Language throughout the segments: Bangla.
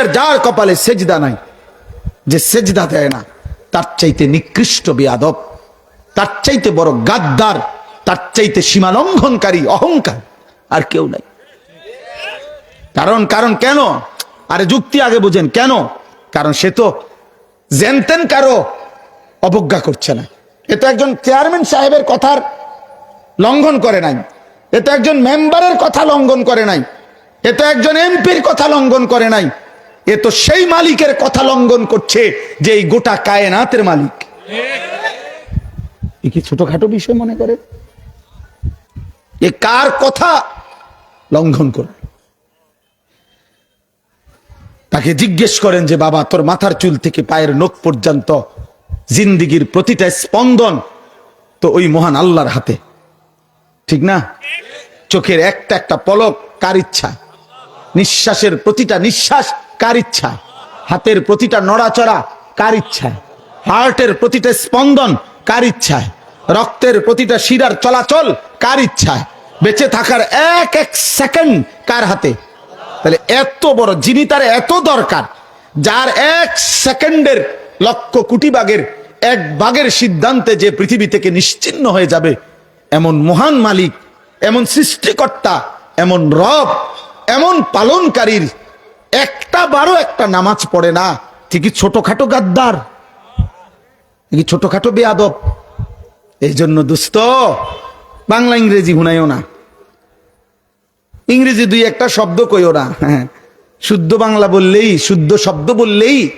এর যার কপালে সেজদা নাই, যে সেজদা দেয় না, তার চাইতে নিকৃষ্ট বেয়াদব, তার চাইতে বড় গাদ্দার, তার চাইতে সীমা লঙ্ঘনকারী অহংকার আর কেউ নাই। কারণ কারণ কেন? আরে যুক্তি আগে বুঝেন, কেন? কারণ সে তো জেনতেন কারও অবজ্ঞা করছে না। এ তো একজন চেয়ারম্যান সাহেবের কথার লঙ্ঘন করে নাই। এ তো একজন মেম্বারের কথা লঙ্ঘন করে নাই। এ তো একজন এমপির কথা লঙ্ঘন করে নাই। এ তো সেই মালিকের কথা লঙ্ঘন করছে যে এই গোটা কায়নাতের মালিক। কি ছোটখাটো বিষয় মনে করে? এ কার কথা লঙ্ঘন করে? তাকে জিজ্ঞেস করেন যে, বাবা, তোর মাথার চুল থেকে পায়ের নখ পর্যন্ত জিন্দিগির প্রতিটা স্পন্দন তো ওই মহান আল্লাহর হাতে। ঠিক না? চোখের একটা একটা পলক কার ইচ্ছা? নিঃশ্বাসের প্রতিটা নিঃশ্বাস কার ইচ্ছা? হাতের প্রতিটা নড়াচড়া কার ইচ্ছায় হার্টের প্রতিটা স্পন্দন কার ইচ্ছায় রক্তের প্রতিটা শিরার চলাচল কার ইচ্ছায় বেঁচে থাকার এক এক সেকেন্ড কার হাতে? তাহলে এত বড় যিনি তার এত দরকার, যার এক সেকেন্ডের লক্ষ কোটি বাগের এক বাগের সিদ্ধান্তে যে পৃথিবী থেকে নিশ্চিন্ন হয়ে যাবে, এমন মহান মালিক, এমন সৃষ্টিকর্তা, এমন রব এমন পালনকারীর একটা বারো একটা নামাজ পড়ে না। ঠিকই ছোটখাটো গাদ্দার? কি ছোটখাটো বেয়াদব? এই জন্য দুস্থ, বাংলা ইংরেজি হুনাইও না। ইংরেজি দুই একটা শব্দ কইও না। হ্যাঁ শুদ্ধ বাংলা বললেই, শুদ্ধ শব্দ বললেই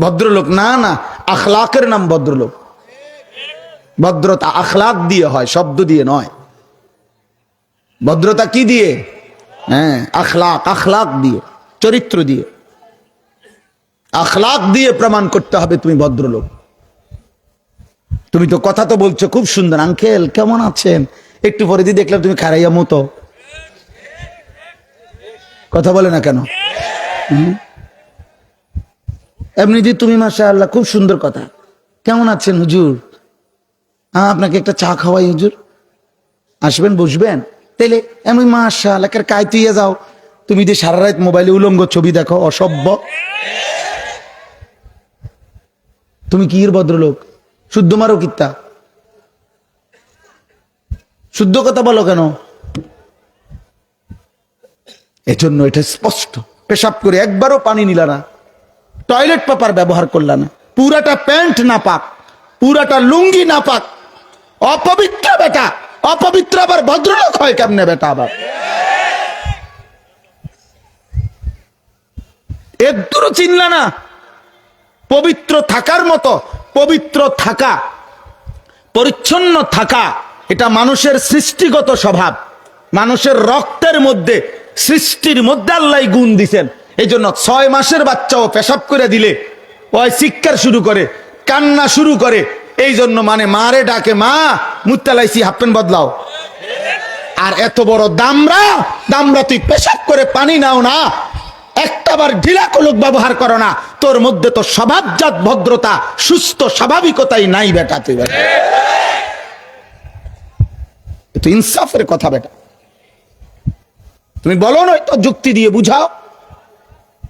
ভদ্রলোক, না না, আখলাকের নাম ভদ্রলোক। ভদ্রতা আখলাক দিয়ে হয়, শব্দ দিয়ে নয়। ভদ্রতা কি দিয়ে? হ্যাঁ আখলাক আখলাক দিয়ে, চরিত্র দিয়ে। আখলাক দিয়ে প্রমাণ করতে হবে তুমি ভদ্রলোক। তুমি তো কথা তো বলছো, খুব সুন্দর। আঙ্কেল, কেমন আছেন? একটু পরে দিয়ে দেখলাম তুমি খারাইয়া মতো। কথা বলে না কেন? এমনি যে তুমি মাসা আল্লাহ খুব সুন্দর কথা। কেমন আছেন হুজুর? হ্যাঁ আপনাকে একটা চা খাওয়াই হুজুর। আসবেন, বসবেন? তাইলে এমনি মাসা আল্লাহ কায় তুইয়া যাও। তুমি যে সারা রাত মোবাইলে উলঙ্গ ছবি দেখো, অসভ্য। তুমি কি ভদ্রলোক? শুদ্ধ মারো কিত্তা। শুদ্ধ কথা বলো কেন? এজন্য এটা স্পষ্ট। পেশাব করে একবারও পানি নিলা না। টয়লেট পেপার ব্যবহার করলা না। পুরাটা প্যান্ট না পাক পুরাটা লুঙ্গি না পাক অপবিত্র বেটা। অপবিত্র আবার ভদ্রলোক হয় কেমনে বেটা আবার? একদূরও চিনলা না? পবিত্র থাকার মতো, পবিত্র থাকা, পরিচ্ছন্ন থাকা, এটা মানুষের সৃষ্টিগত স্বভাব। মানুষের রক্তের মধ্যে, সৃষ্টির মধ্যে আল্লাহ গুণ দিছেন। এই জন্য ছয় মাসের বাচ্চাও পেশাব করে দিলে, ওই শিক্ষার শুরু করে, কান্না শুরু করে এই জন্য মানে মারে ডাকে, মা মুত্তালাইছি হাফপেন বদলাও। আর এত বড় দামরা দামরা তুই পেশাব করে পানি নাও না। একটাবার কলক ব্যবহার করো না। তোর মধ্যে তো স্বভাবজাত ভদ্রতা, সুস্থ স্বাভাবিকতাই নাই বেটা তুই, বেটা। তো ইনসাফের কথা, বেটা। তুমি বলো নয় তো যুক্তি দিয়ে বুঝাও।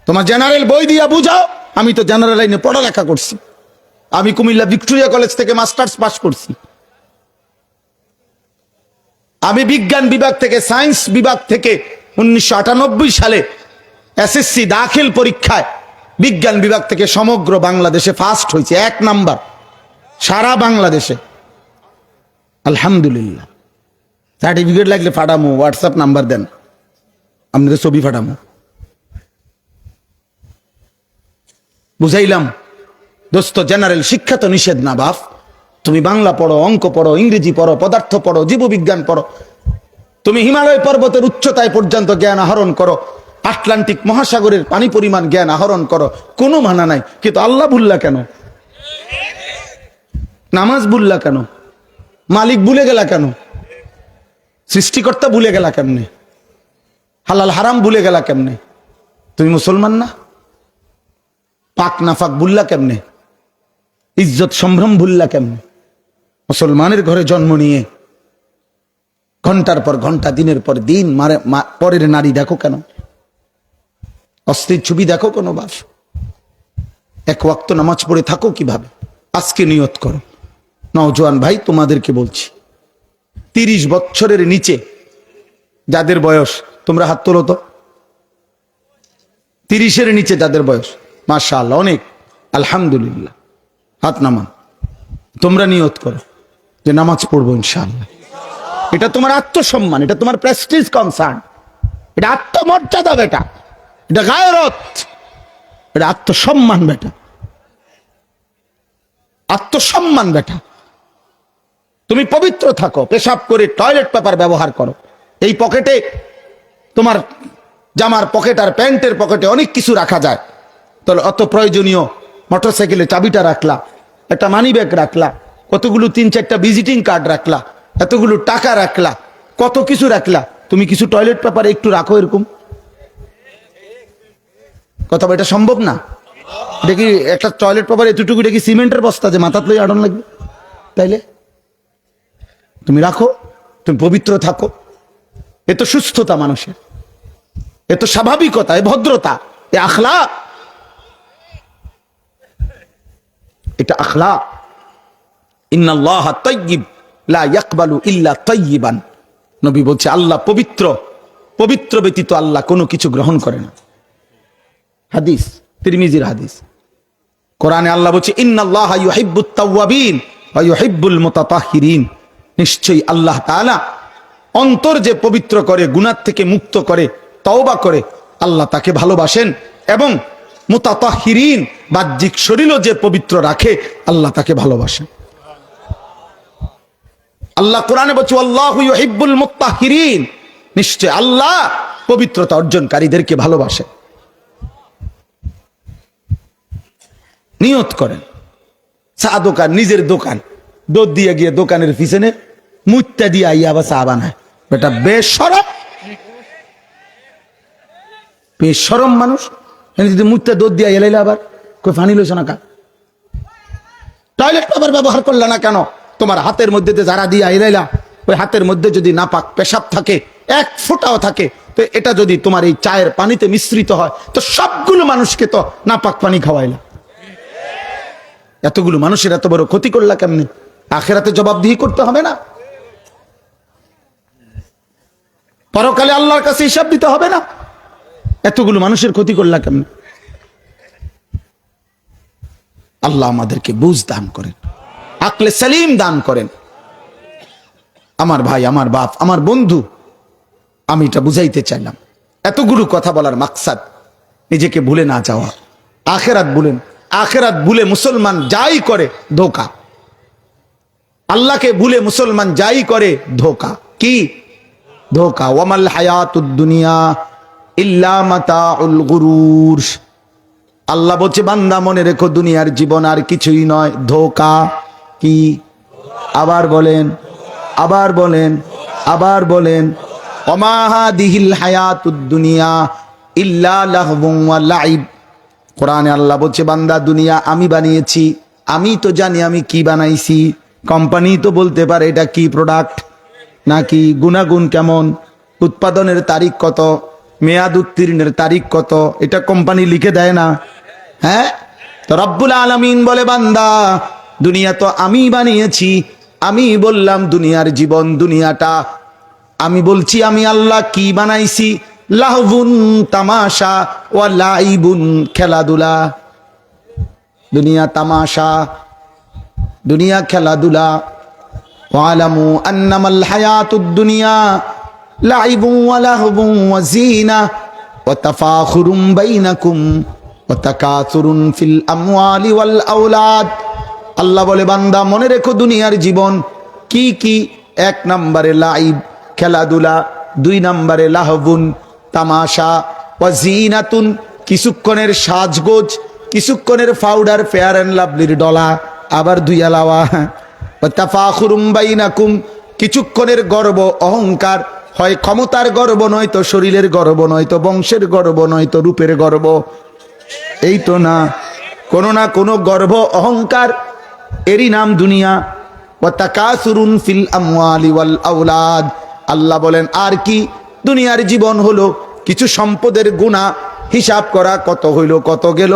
তোমার জেনারেল বই দিয়ে বুঝাও। আমি তো জেনারেল লাইনে পড়ালেখা করছি। আমি কুমিল্লা ভিক্টোরিয়া কলেজ থেকে মাস্টার্স পাস করছি। আমি বিজ্ঞান বিভাগ থেকে, সায়েন্স বিভাগ থেকে উনিশশো আটানব্বই সালে এসএসসি দাখিল পরীক্ষায় বিজ্ঞান বিভাগ থেকে সমগ্র বাংলাদেশে ফার্স্ট হয়েছে, এক নাম্বার, সারা বাংলাদেশে। আলহামদুলিল্লাহ। সার্টিফিকেট লাগলে ফাটামো হোয়াটসঅ্যাপ নাম্বার দেন। আপনাদের ছবি ফাটামো। বুঝাইলাম। দোস্ত জেনারেল শিক্ষা তো নিষেধ না, বাপ। তুমি বাংলা পড়ো, অঙ্ক পড়ো, ইংরেজি পড়ো, পদার্থ পড়ো, জীববিজ্ঞান পড়ো। তুমি হিমালয় পর্বতের উচ্চতায় পর্যন্ত জ্ঞান আহরণ করো। আটলান্টিক মহাসাগরের পানি পরিমাণ জ্ঞান আহরণ করো। কোনো মানা নাই। কিন্তু আল্লাহ ভুল্লা কেন? নামাজ ভুল্লা কেন? মালিক ভুলে গেলা কেন? সৃষ্টিকর্তা ভুলে গেলা কেমনে? হালাল হারাম ভুলে গেলা কেমনে? তুমি মুসলমান না? পাক নাফাক ভুল্লা কেমনে? ইজ্জত সম্ভ্রম ভুল্লা কেমনে? মুসলমানের ঘরে জন্ম নিয়ে ঘণ্টার পর ঘণ্টা, দিনের পর দিন, মারে পরের নারী দেখো কেন? অস্থির ছবি দেখো কোনো বাপ এক ওয়াক্ত নামাজ পড়ে থাকো কীভাবে? আজকে নিয়ত করো। নওজোয়ান ভাই, তোমাদেরকে বলছি, তিরিশ বছরের নিচে যাদের বয়স, তোমরা হাত তোলো তো। তিরিশের নিচে যাদের বয়স মাশাল অনেক। আলহামদুলিল্লাহ। হাত নামান তোমরা নিয়ত করো যে নামাজ পড়ব ইনশাআল্লাহ। এটা তোমার আত্মসম্মান, এটা তোমার প্রেস্টিজ কনসার্ন এটা আত্মমর্যাদা বেটা। এটা গায়রত। এটা আত্মসম্মান বেটা। আত্মসম্মান বেটা। তুমি পবিত্র থাকো, পেশাব করে টয়লেট পেপার ব্যবহার করো। এই পকেটে তোমার জামার পকেট আর প্যান্টের পকেটে অনেক কিছু রাখা যায়। তাহলে অত প্রয়োজনীয় মোটরসাইকেলে চাবিটা রাখলা একটা মানি ব্যাগ রাখলা কতগুলো তিন চারটা ভিজিটিং কার্ড রাখলা এতগুলো টাকা রাখলা কত কিছু রাখলা তুমি কিছু টয়লেট পেপারে একটু রাখো এরকম। কথা এটা সম্ভব না? দেখি একটা টয়লেট পেপার এতটুকু দেখি সিমেন্টের বস্তা যে মাথাত লই আড়ন লাগবে? তাইলে? তুমি রাখো, তুমি পবিত্র থাকো। এ তো সুস্থতা মানুষের, এ তো স্বাভাবিকতা, এ ভদ্রতা, এ আখলা এটা আখলা ইন্নাল্লাহ তাইয়িব লা ইয়াকবালু ইল্লা তাইয়িবান নবী বলছে, আল্লাহ পবিত্র পবিত্র ব্যতীত আল্লাহ কোনো কিছু গ্রহণ করে না। হাদিস, তিরমিজির হাদিস। কোরআনে আল্লাহ বলছে, ইন্নাল্লাহ ইউহিব্বুত তাওয়াবিন ওয়া ইউহিব্বুল মুতাতাহহিরিন নিশ্চয়ই আল্লাহ তাআলা অন্তর যে পবিত্র করে, গুনাহ থেকে মুক্ত করে, তওবা করে, আল্লাহ তাকে ভালোবাসেন এবং মুতাতাহহিরিন বাহ্যিক শরীরও যে পবিত্র রাখে, আল্লাহ তাকে ভালোবাসেন আল্লাহ কোরআনে বলছে আল্লাহ মুতাহহিরিন নিশ্চয় আল্লাহ পবিত্রতা অর্জনকারীদেরকে ভালোবাসে। নিয়ত করেন। চা দোকান, নিজের দোকান। দুধ দিয়ে গিয়ে দোকানের পিছনে মুত্যা দিয়ে আইয়া আবার চা বানায়। বেটা বেসরম বেসরম মানুষ। যদি মুত্যা দুধ দিয়ে এলাইলে আবার, কই ফানি লইছ না কা? টয়লেট পেপার ব্যবহার করলে না কেন? তোমার হাতের মধ্যে যে যারা দিয়া এলাইলা, ওই হাতের মধ্যে যদি নাপাক পেশাব থাকে, এক ফোঁটাও থাকে, তো এটা যদি তোমার এই চায়ের পানিতে মিশ্রিত হয়, তো সবগুলো মানুষকে তো নাপাক পানি খাওয়াইলা। এতগুলো মানুষের এত বড় ক্ষতি করলা কেমনি? আখেরাতে জবাবদিহি করতে হবে না। পরকালে আল্লাহর কাছে হিসাব দিতে হবে না। এতগুলো মানুষের ক্ষতি করলা কেমনি? আল্লাহ আমাদেরকে বুঝ দান করেন, আকলে সালিম দান করেন। আমার ভাই, আমার বাপ, আমার বন্ধু, আমি এটা বুঝাইতে চাইলাম। এতগুলো কথা বলার মাকসাদ, নিজেকে ভুলে না যাওয়া। আখেরাত বলেন আখেরাত ভুলে মুসলমান যাই করে ধোকা। আল্লাহকে ভুলে মুসলমান যাই করে ধোকা। কি? ধোকা। ওয়ামাল হায়াতুদ দুনিয়া। ইল্লা মাতাউল গুরুর। আল্লাহ বলছে, বান্দা মনে রেখো, দুনিয়ার জীবন আর কিছুই নয়। ধোকা কি? আবার বলেন আবার বলেন আবার বলেন অমাহা দিহিল হায়াতুদ দুনিয়া ইল্লা লাইব। কোরআনে আল্লাহ বলছে, বান্দা, দুনিয়া আমি বানিয়েছি, আমি তো জানি আমি কি বানাইছি। কোম্পানি তো বলতে পারে এটা কি প্রোডাক্ট নাকি গুণাগুণ কেমন, উৎপাদনের তারিখ কত মেয়াদ উত্তীর্ণের তারিখ কত? এটা কোম্পানি লিখে দেয় না। হ্যাঁ? তো রব্বুল আলমিন বলে, বান্দা, দুনিয়া তো আমি বানিয়েছি। আমি বললাম, দুনিয়ার জীবন দুনিয়াটা। আমি বলছি, আমি আল্লাহ কি বানাইছি? লাহবুন তামাশা ও লাইবুন খেলাধুলা। দুনিয়া তামাশা, দুনিয়া খেলাধুলা। ওয়ালামু আন্নামাল হায়াতুদ দুনিয়া। জিনা ওয়া তাফাখুরুম বাইনাকুম ওয়া তাকাসুরুন ফিল আমওয়ালি ওয়াল আল্লাহ বলে, বান্দা, মনে রেখো দুনিয়ার জীবন কি কি? এক নম্বরে লাইব, খেলাধুলা, দুই নম্বরে লাহবুন, তামাশা ওয়াজিনাতুন কিছুক্ষণের সাজগোজ, কিছুক্ষণের পাউডার, ফেয়ার অ্যান্ড লাভলির ডলা, আবার দুই আলাওয়া। তাফাখুরুম বাইনাকুম, কিছুক্ষণের গর্ব, অহংকার হয় ক্ষমতার গর্ব নয়তো শরীরের গর্ব নয়তো বংশের গর্ব নয়তো রূপের গর্ব। এই তো না, কোনো না কোনো গর্ব অহংকার, এরই নাম দুনিয়া। ফিল আওলাদ। আল্লাহ বলেন, আর কি? দুনিয়ার জীবন হলো, কিছু সম্পদের গুণা হিসাব করা কত হইল, কত গেল